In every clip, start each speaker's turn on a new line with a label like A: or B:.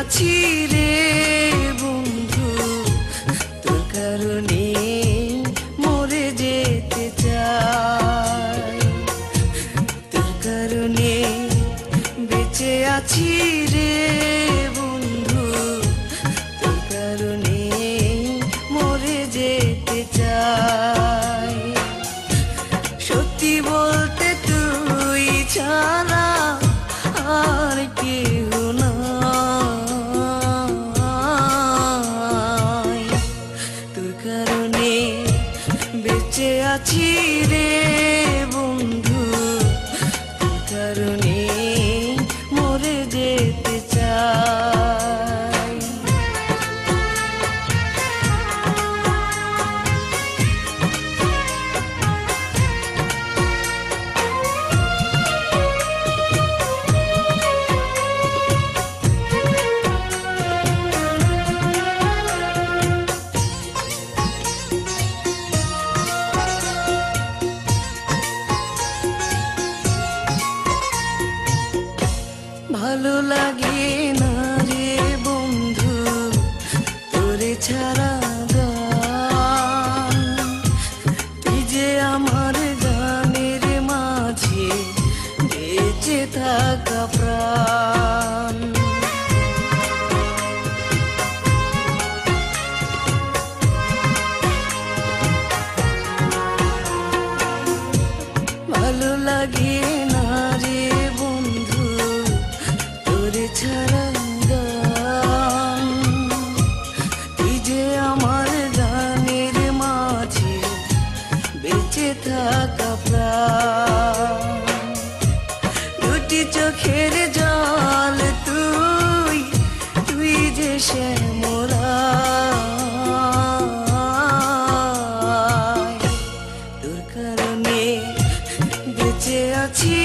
A: আছি রে বন্ধু। তোর কারণে মরে যেতে চাই। তোর কারণে বেঁচে আছি রে বন্ধু। তোর কারণে মরে যেতে চাই। সত্যি বলতে তুই ছাড়া কেউ নাই তোর কারণে বেঁচে আছি রে। লাগে না রে বন্ধু তোরে ছাড়া থাকা প্রাণ। দুটি চোখের জল তুই তুই যে কারণে বেঁচে আছি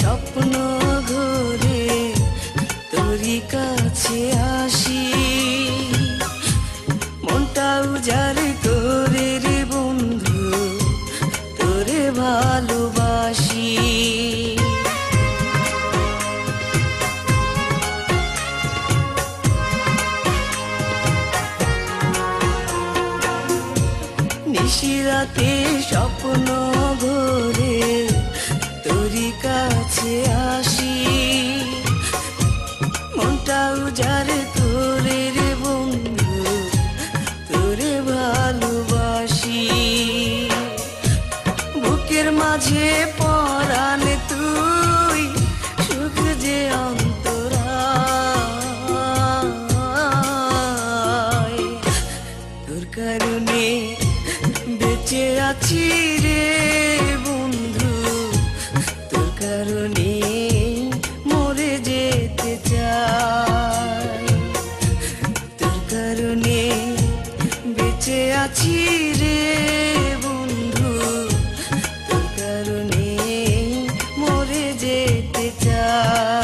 A: স্বপ্ন কাছে মনটা রে বন্ধু তোরে ভালোবাসি। নিশিরাতে স্বপ্ন কারণে বেঁচে আছি রে বন্ধু। তরুণে মরে যেতে চাই।